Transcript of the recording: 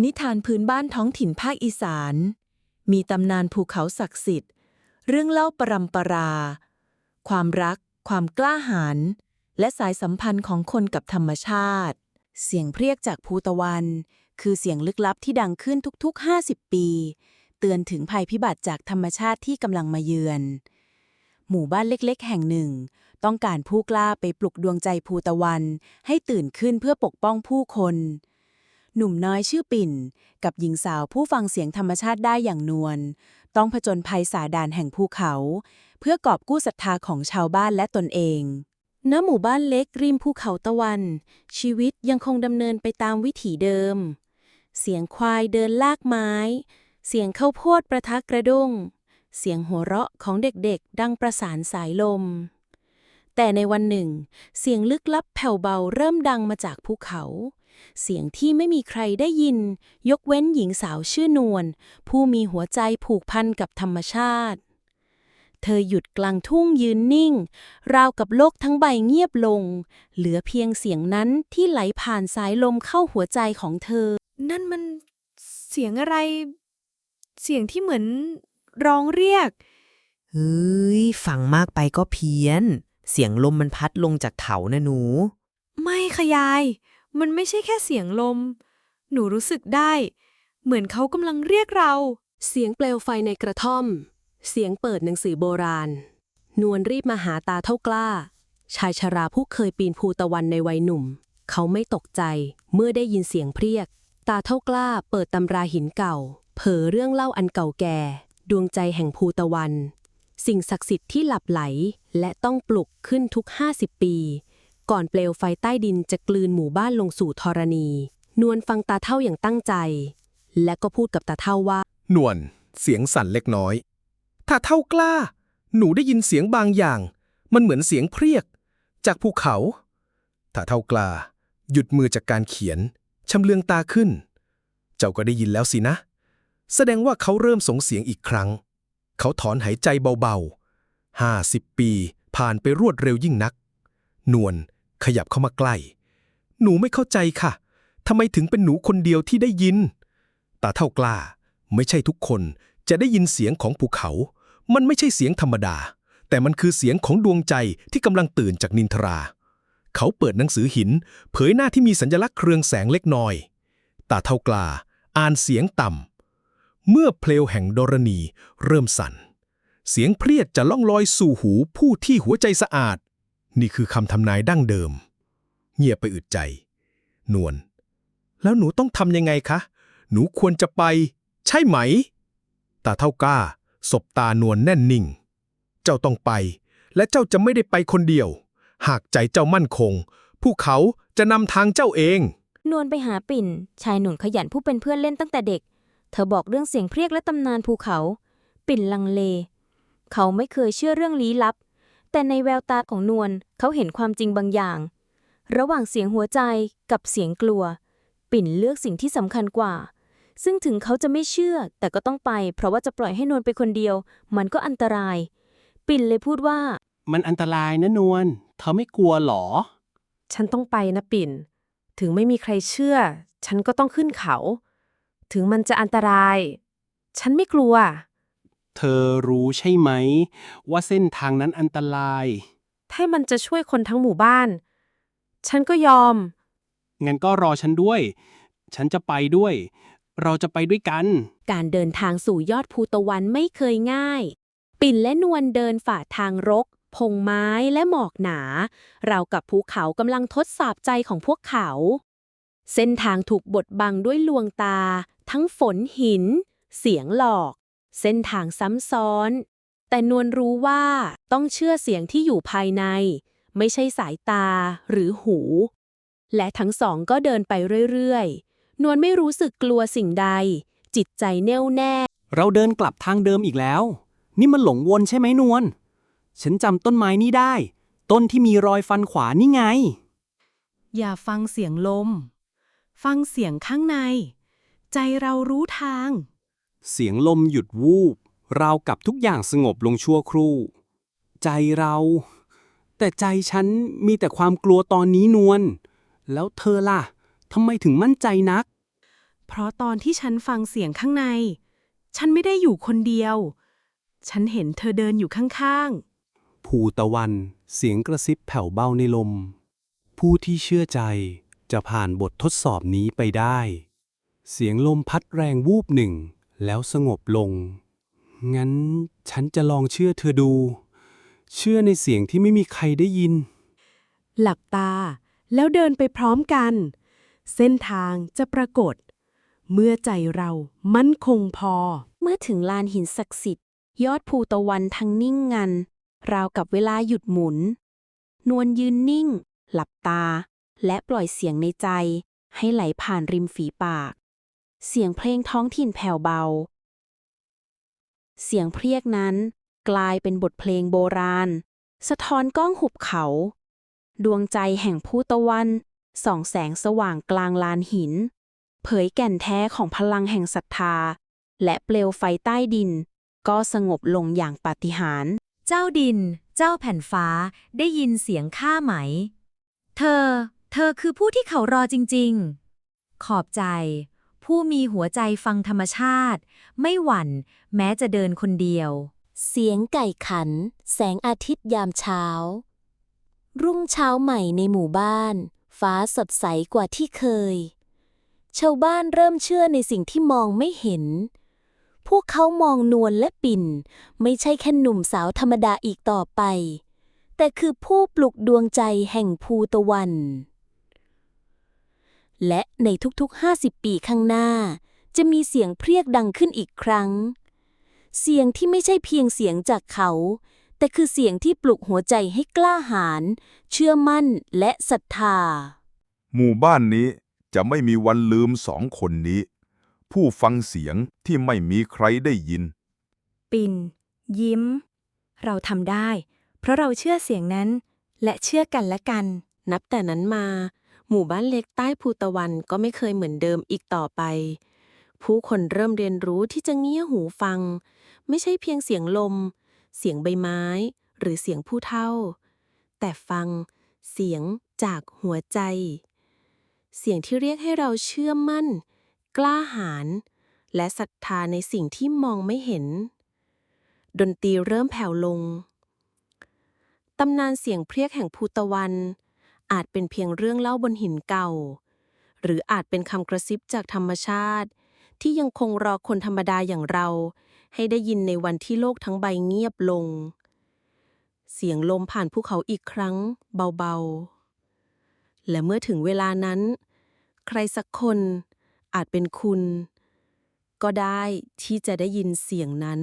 นิทานพื้นบ้านท้องถิ่นภาคอีสาน มีตำนานภูเขาศักดิ์สิทธิ์ เรื่องเล่าประรำปรา ความรัก ความกล้าหาญและสายสัมพันธ์ของคนกับธรรมชาติ เสียงเพรียกจากภูตะวัน คือเสียงลึกลับที่ดังขึ้นทุกๆ 50 ปี เตือนถึงภัยพิบัติจากธรรมชาติที่กำลังมาเยือน หมู่บ้านเล็กๆ แห่งหนึ่ง ต้องการผู้กล้าไปปลุกดวงใจภูตะวัน ให้ตื่นขึ้นเพื่อปกป้องผู้คน หนุ่มน้อยชื่อปิ่น กับหญิงสาวผู้ฟังเสียงธรรมชาติได้อย่างนวล ต้องผจญภัยสาดานแห่งภูเขา เพื่อกอบกู้ศรัทธาของชาวบ้านและตนเอง ณ หมู่บ้านเล็กริมภูเขาตะวัน ชีวิตยังคงดำเนินไปตามวิถีเดิม เสียงควายเดินลากไม้ เสียงข้าวโพดประทักกระด้ง เสียงหัวเราะของเด็กๆ ดังประสานสายลมแต่ในวันหนึ่ง เสียงลึกลับแผ่วเบาเริ่มดังมาจากภูเขา เสียงที่ไม่มีใครได้ยิน ยกเว้นหญิงสาวชื่อนวลผู้มีหัวใจผูกพันกับธรรมชาติ เธอหยุดกลางทุ่งยืนนิ่ง ราวกับโลกทั้งใบเงียบลง เหลือเพียงเสียงนั้นที่ไหลผ่านสายลมเข้าหัวใจของเธอ นั่นมันเสียงอะไร เสียงที่เหมือนร้องเรียก เฮ้ย ฟังมากไปก็เพี้ยน เสียงลมมันพัดลงจากเขานะหนู ไม่ค่ะยาย มันไม่ใช่แค่เสียงลม หนูรู้สึกได้ เหมือนเขากำลังเรียกเรา เสียงเปลวไฟในกระท่อม เสียงเปิดหนังสือโบราณ นวลรีบมาหาตาเท่ากล้า ชายชราผู้เคยปีนภูตะวันในวัยหนุ่ม เขาไม่ตกใจเมื่อได้ยินเสียงเพรียก ตาเท่ากล้าเปิดตำราหินเก่า เผยเรื่องเล่าอันเก่าแก่ ดวงใจแห่งภูตะวัน สิ่งศักดิ์สิทธิ์ที่หลับไหลและต้องปลุกขึ้นทุก 50 ปี ก่อนเปลวไฟใต้ดินจะกลืนหมู่บ้านลงสู่ธรณี นวลฟังตาเท่าอย่างตั้งใจ และก็พูดกับตาเท่าว่า นวลเสียงสั่นเล็กน้อย ถ้าเท่ากล้า หนูได้ยินเสียงบางอย่าง มันเหมือนเสียงเพรียก จากภูเขา ถ้าเท่ากล้า หยุดมือจากการเขียนชำเลืองตาขึ้น เจ้าก็ได้ยินแล้วสินะ แสดงว่าเขาเริ่มสงเสียงอีกครั้ง เขาถอนหายใจเบาๆห้าสิบปีผ่านไปรวดเร็วยิ่งนัก นวล ขยับเข้ามาใกล้ หนูไม่เข้าใจค่ะทำไมถึงเป็นหนูคนเดียวที่ได้ยิน ตาเท่ากล้า ไม่ใช่ทุกคนจะได้ยินเสียงของภูเขา มันไม่ใช่เสียงธรรมดา แต่มันคือเสียงของดวงใจที่กำลังตื่นจากนินทรา เขาเปิดหนังสือหิน เผยหน้าที่มีสัญลักษณ์เครืองแสงเล็กน้อย ตาเท่ากล้า อ่านเสียงต่ำ เมื่อเพลวแห่งดรณีเริ่มสั่น เสียงเพรียดจะล่องลอยสู่หูผู้ที่หัวใจสะอาด นี่คือคำทำนายดั้งเดิม เงียบไปอึดใจ นวล แล้วหนูต้องทำยังไงคะ หนูควรจะไป ใช่ไหม ตาเท่ากล้า สบตานวลแน่นนิ่ง เจ้าต้องไป และเจ้าจะไม่ได้ไปคนเดียว หากใจเจ้ามั่นคง ผู้เขาจะนำทางเจ้าเอง นวลไปหาปิ่น ชายหนุ่มขยันผู้เป็นเพื่อนเล่นตั้งแต่เด็ก เธอบอกเรื่องเสียงเพรียกและตำนานภูเขา ปิ่นลังเล เขาไม่เคยเชื่อเรื่องลี้ลับ แต่ในแววตาของนวลเขาเห็นความจริงบางอย่าง ระหว่างเสียงหัวใจกับเสียงกลัว ปิ่นเลือกสิ่งที่สำคัญกว่า ซึ่งถึงเขาจะไม่เชื่อ แต่ก็ต้องไป เพราะว่าจะปล่อยให้นวลไปคนเดียว มันก็อันตราย ปิ่นเลยพูดว่า มันอันตรายนะนวลเธอไม่กลัวหรอ ฉันต้องไปนะปิ่น ถึงไม่มีใครเชื่อ ฉันก็ต้องขึ้นเขา ถึงมันจะอันตราย ฉันไม่กลัว เธอรู้ใช่ไหม ว่าเส้นทางนั้นอันตราย ถ้ามันจะช่วยคนทั้งหมู่บ้าน ฉันก็ยอม งั้นก็รอฉันด้วย ฉันจะไปด้วย เราจะไปด้วยกัน การเดินทางสู่ยอดภูตะวันไม่เคยง่าย ปิ่นและนวลเดินฝ่าทางรก พงไม้และหมอกหนาราวกับภูเขากำลังทดสอบใจของพวกเขา เส้นทางถูกบดบังด้วยลวงตา ทั้งฝนหิน เสียงหลอก เส้นทางซ้ำซ้อน แต่นวลรู้ว่าต้องเชื่อเสียงที่อยู่ภายใน ไม่ใช่สายตาหรือหู และทั้งสองก็เดินไปเรื่อยๆ นวลไม่รู้สึกกลัวสิ่งใด จิตใจแน่วแน่ เราเดินกลับทางเดิมอีกแล้ว นี่มันหลงวนใช่ไหมนวลฉันจำต้นไม้นี้ได้ ต้นที่มีรอยฟันขวานี่ไง อย่าฟังเสียงลม ฟังเสียงข้างใน ใจเรารู้ทาง เสียงลมหยุดวูบ ราวกับทุกอย่างสงบลงชั่วครู่ ใจเรา แต่ใจฉันมีแต่ความกลัวตอนนี้นวล แล้วเธอล่ะทำไมถึงมั่นใจนักเพเพราะตอนที่ฉันฟังเสียงข้างใน ฉันไม่ได้อยู่คนเดียว ฉันเห็นเธอเดินอยู่ข้างๆ ภูตะวัน เสียงกระซิบแผ่วเบาในลม ผู้ที่เชื่อใจจะผ่านบททดสอบนี้ไปได้ เสียงลมพัดแรงวูบหนึ่ง แล้วสงบลง งั้นฉันจะลองเชื่อเธอดู เชื่อในเสียงที่ไม่มีใครได้ยิน หลับตาแล้วเดินไปพร้อมกัน เส้นทางจะปรากฏ เมื่อใจเรามั่นคงพอ เมื่อถึงลานหินศักดิ์สิทธิ์ ยอดภูตะวันทั้งนิ่งงัน ราวกับเวลาหยุดหมุน นวลยืนนิ่ง หลับตา และปล่อยเสียงในใจ ให้ไหลผ่านริมฝีปาก เสียงเพลงท้องถิ่นแผ่วเบา เสียงเพรียกนั้นกลายเป็นบทเพลงโบราณ สะท้อนก้องหุบเขา ดวงใจแห่งภูตะวันส่องแสงสว่างกลางลานหิน เผยแก่นแท้ของพลังแห่งศรัทธา และเปลวไฟใต้ดิน ก็สงบลงอย่างปาฏิหาริย์เจ้าดิน เจ้าแผ่นฟ้าได้ยินเสียงข้าไหม เธอ เธอคือผู้ที่เขารอจริง ๆ ขอบใจ ผู้มีหัวใจฟังธรรมชาติ ไม่หวั่น แม้จะเดินคนเดียว เสียงไก่ขัน แสงอาทิตย์ยามเช้า รุ่งเช้าใหม่ในหมู่บ้าน ฟ้าสดใสกว่าที่เคย ชาวบ้านเริ่มเชื่อในสิ่งที่มองไม่เห็น พวกเขามองนวลและปิ่น ไม่ใช่แค่หนุ่มสาวธรรมดาอีกต่อไป แต่คือผู้ปลุกดวงใจแห่งภูตะวัน และในทุกๆ 50 ปีข้างหน้า จะมีเสียงเพรียกดังขึ้นอีกครั้ง เสียงที่ไม่ใช่เพียงเสียงจากเขา แต่คือเสียงที่ปลุกหัวใจให้กล้าหาญเชื่อมั่นและศรัทธา หมู่บ้านนี้จะไม่มีวันลืมสองคนนี้ ผู้ฟังเสียงที่ไม่มีใครได้ยิน ปิ่นยิ้ม เราทำได้ เพราะเราเชื่อเสียงนั้น และเชื่อกันและกัน นับแต่นั้นมา หมู่บ้านเล็กใต้ภูตะวันก็ไม่เคยเหมือนเดิมอีกต่อไป ผู้คนเริ่มเรียนรู้ที่จะเงี่ยหูฟัง ไม่ใช่เพียงเสียงลม เสียงใบไม้ หรือเสียงผู้เฒ่า แต่ฟังเสียงจากหัวใจ เสียงที่เรียกให้เราเชื่อมั่น กล้าหาญและศรัทธาในสิ่งที่มองไม่เห็น ดนตรีเริ่มแผ่วลง ตำนานเสียงเพรียกแห่งภูตะวัน อาจเป็นเพียงเรื่องเล่าบนหินเก่า หรืออาจเป็นคำกระซิบจากธรรมชาติ ที่ยังคงรอคนธรรมดาอย่างเรา ให้ได้ยินในวันที่โลกทั้งใบเงียบลง เสียงลมผ่านภูเขาอีกครั้ง เบาๆ และเมื่อถึงเวลานั้น ใครสักคนอาจเป็นคุณ ก็ได้ที่จะได้ยินเสียงนั้น